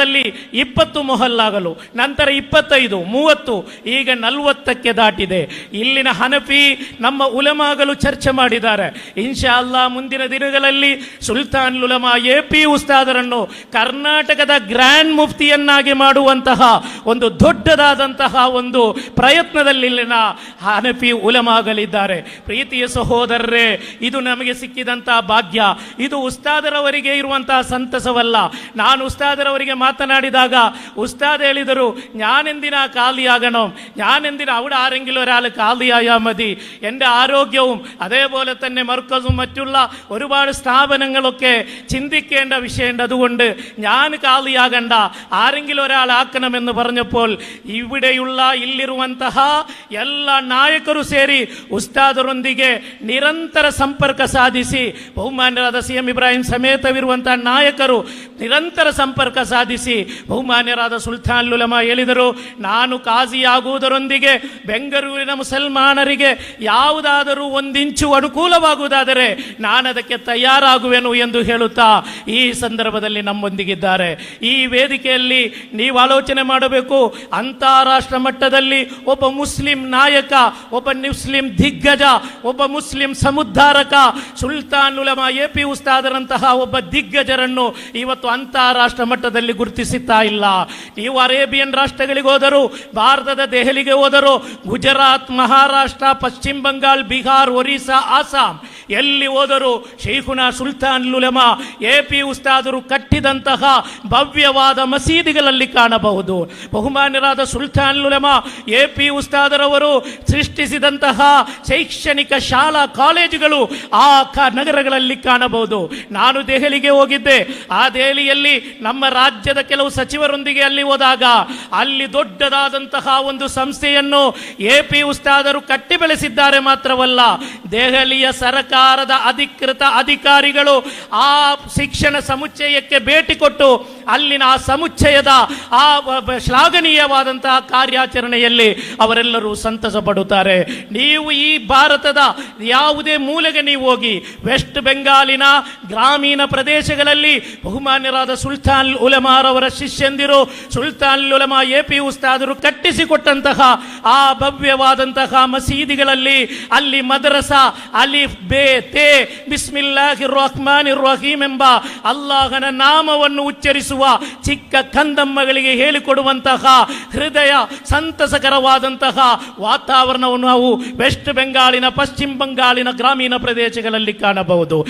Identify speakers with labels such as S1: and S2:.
S1: ಆರಂಭದಲ್ಲಿ ಇಪ್ಪತ್ತು ಮೊಹಲ್ಲಾಗಲು, ನಂತರ ಇಪ್ಪತ್ತೈದು, ಮೂವತ್ತು, ಈಗ ನಲವತ್ತಕ್ಕೆ ದಾಟಿದೆ. ಇಲ್ಲಿನ ಹನಫಿ ನಮ್ಮ ಉಲಮಾಗಲು ಚರ್ಚೆ ಮಾಡಿದ್ದಾರೆ. ಇನ್ಶಾ ಅಲ್ಲಾ ಮುಂದಿನ ದಿನಗಳಲ್ಲಿ ಸುಲ್ತಾನ್ ಉಲಮಾ ಎ ಪಿ ಉಸ್ತಾದರನ್ನು ಕರ್ನಾಟಕದ ಗ್ರ್ಯಾಂಡ್ ಮುಫ್ತಿಯನ್ನಾಗಿ ಮಾಡುವಂತಹ ಒಂದು ದೊಡ್ಡದಾದಂತಹ ಒಂದು ಪ್ರಯತ್ನದಲ್ಲಿ ಇಲ್ಲಿನ ಹನಫಿ ಉಲಮಾಗಲಿದ್ದಾರೆ ಪ್ರೀತಿಯ ಸಹೋದರರೇ, ಇದು ನಮಗೆ ಸಿಕ್ಕಿದಂತಹ ಭಾಗ್ಯ. ಇದು ಉಸ್ತಾದರವರಿಗೆ ಇರುವಂತಹ ಸಂತಸವಲ್ಲ. ನಾನು ಉಸ್ತಾದರವರಿಗೆ ಮಾತನಾಡಿದಾಗ ഉസ്താദ് എഴുതരു ഞാൻ എന്തിനാ കാലിയാകണം ഞാൻ എന്തിനാ അവിടെ ആരെങ്കിലും ഒരാൾ കാലിയായാൽ മതി എൻ്റെ ആരോഗ്യവും അതേപോലെ തന്നെ മർക്കസും മറ്റുള്ള ഒരുപാട് സ്ഥാപനങ്ങളൊക്കെ ചിന്തിക്കേണ്ട വിഷയമുണ്ട് അതുകൊണ്ട് ഞാൻ കാലിയാകണ്ട ആരെങ്കിലും ഒരാളാക്കണമെന്ന് പറഞ്ഞപ്പോൾ ഇവിടെയുള്ള ಇಲ್ಲಿರುವಂತಹ ಎಲ್ಲ ನಾಯಕರು ಸೇರಿ ಉಸ್ತಾದರೊಂದಿಗೆ ನಿರಂತರ ಸಂಪರ್ಕ ಸಾಧಿಸಿ ಬಹುಮಾನ್ಯರಾದ ಸಿ ಎಂ ಇಬ್ರಾಹಿಂ ಸಮೇತವಿರುವಂತಹ ನಾಯಕರು ನಿರಂತರ ಸಂಪರ್ಕ ಸಾಧಿಸಿ ಬಹುಮಾನ್ಯರಾದ ಸುಲ್ತಾನ್ ಲುಲಮ ಹೇಳಿದರು, ನಾನು ಕಾಜಿಯಾಗುವುದರೊಂದಿಗೆ ಬೆಂಗಳೂರಿನ ಮುಸಲ್ಮಾನರಿಗೆ ಯಾವುದಾದರೂ ಒಂದಿಂಚು ಅನುಕೂಲವಾಗುವುದಾದರೆ ನಾನು ಅದಕ್ಕೆ ತಯಾರಾಗುವೆನು ಎಂದು ಹೇಳುತ್ತಾ ಈ ಸಂದರ್ಭದಲ್ಲಿ ನಮ್ಮೊಂದಿಗಿದ್ದಾರೆ. ಈ ವೇದಿಕೆಯಲ್ಲಿ ನೀವು ಆಲೋಚನೆ ಮಾಡಬೇಕು, ಅಂತಾರಾಷ್ಟ್ರ ಮಟ್ಟದಲ್ಲಿ ಒಬ್ಬ ಮುಸ್ಲಿಂ ನಾಯಕ, ಒಬ್ಬ ಮುಸ್ಲಿಂ ದಿಗ್ಗಜ, ಒಬ್ಬ ಮುಸ್ಲಿಂ ಸಮುದ್ಧಾರಕ, ಸುಲ್ತಾನ್ ಉಲಮ ಎ ಪಿ ಉಸ್ತಾದರಂತಹ ಒಬ್ಬ ದಿಗ್ಗಜರನ್ನು ಇವತ್ತು ಅಂತಾರಾಷ್ಟ್ರ ಮಟ್ಟದಲ್ಲಿ ಗುರುತಿಸುತ್ತಾ ಇಲ್ಲ. ನೀವು ಅರೇಬಿಯನ್ ರಾಷ್ಟ್ರಗಳಿಗೆ ಹೋದರು, ಭಾರತದ ದೆಹಲಿಗೆ ಹೋದರು, ಗುಜರಾತ್, ಮಹಾರಾಷ್ಟ್ರ, ಪಶ್ಚಿಮ ಬಂಗಾಳ, ಬಿಹಾರ್, ಒರಿಸ್ಸಾ ಆಸಾಂ ಎಲ್ಲಿ ಹೋದರೂ ಶೈಖುನಾ ಸುಲ್ತಾನ್ ಲುಲೆಮ ಎ ಪಿ ಉಸ್ತಾದರು ಕಟ್ಟಿದಂತಹ ಭವ್ಯವಾದ ಮಸೀದಿಗಳಲ್ಲಿ ಕಾಣಬಹುದು. ಬಹುಮಾನ್ಯರಾದ ಸುಲ್ತಾನ್ ಲುಲೆಮ ಎ ಪಿ ಉಸ್ತಾದರವರು ಸೃಷ್ಟಿಸಿದಂತಹ ಶೈಕ್ಷಣಿಕ ಶಾಲಾ ಕಾಲೇಜುಗಳು ಆ ನಗರಗಳಲ್ಲಿ ಕಾಣಬಹುದು. ನಾನು ದೆಹಲಿಗೆ ಹೋಗಿದ್ದೆ. ಆ ದೆಹಲಿಯಲ್ಲಿ ನಮ್ಮ ರಾಜ್ಯದ ಕೆಲವು ಸಚಿವರೊಂದಿಗೆ ಅಲ್ಲಿ ಹೋದಾಗ ಅಲ್ಲಿ ದೊಡ್ಡದಾದಂತಹ ಒಂದು ಸಂಸ್ಥೆಯನ್ನು ಎ ಪಿ ಉಸ್ತಾದರು ಕಟ್ಟಿ ಬೆಳೆಸಿದ್ದಾರೆ ಮಾತ್ರವಲ್ಲ, ದೆಹಲಿಯ ಸರಕಾರದ ಅಧಿಕೃತ ಅಧಿಕಾರಿಗಳು ಆ ಶಿಕ್ಷಣ ಸಮುಚ್ಚಯಕ್ಕೆ ಭೇಟಿ ಕೊಟ್ಟು ಅಲ್ಲಿನ ಆ ಸಮುಚ್ಚಯದ ಆ ಶ್ಲಾಘನೀಯವಾದಂತಹ ಕಾರ್ಯಾಚರಣೆಯಲ್ಲಿ ಅವರೆಲ್ಲರೂ ಸಂತಸ ಪಡುತ್ತಾರೆ. ನೀವು ಈ ಭಾರತದ ಯಾವುದೇ ಮೂಲೆಗೆ ನೀವು ಹೋಗಿ, ವೆಸ್ಟ್ ಬೆಂಗಾಲಿನ ಗ್ರಾಮೀಣ ಪ್ರದೇಶಗಳಲ್ಲಿ ಬಹುಮಾನ್ಯರಾದ ಸುಲ್ತಾನ್ ಉಲಮಾರವರ ಶಿಷ್ಯಂದಿರು, ಸುಲ್ತಾನ್ ಉಲಮಾ ಎ ಪಿ ಉಸ್ತಾದರು ಕಟ್ಟಿಸಿಕೊಟ್ಟಂತಹ ಆ ಭವ್ಯವಾದಂತಹ ಮಸೀದಿಗಳಲ್ಲಿ ಅಲ್ಲಿ ಮದರಸ ಅಲಿಫ್ ಬೇ ತೇ ಬಿಸ್ಮಿಲ್ಲಾಹಿ ರಹ್ಮಾನ್ ರಹೀಮ್ ಎಂಬ ಅಲ್ಲಾಹನ ನಾಮವನ್ನು ಉಚ್ಚರಿಸುವ ಚಿಕ್ಕ ಕಂದಮ್ಮಗಳಿಗೆ ಹೇಳಿಕೊಡುವಂತಹ ಹೃದಯ ಸಂತಸಕರವಾದಂತಹ ವಾತಾವರಣವನ್ನು ನಾವು ವೆಸ್ಟ್ ಬೆಂಗಾಲಿನ ಪಶ್ಚಿಮ ಬಂಗಾಳಿನ ಗ್ರಾಮೀಣ ಪ್ರದೇಶಗಳಲ್ಲಿ ಕಾಣಬಹುದು.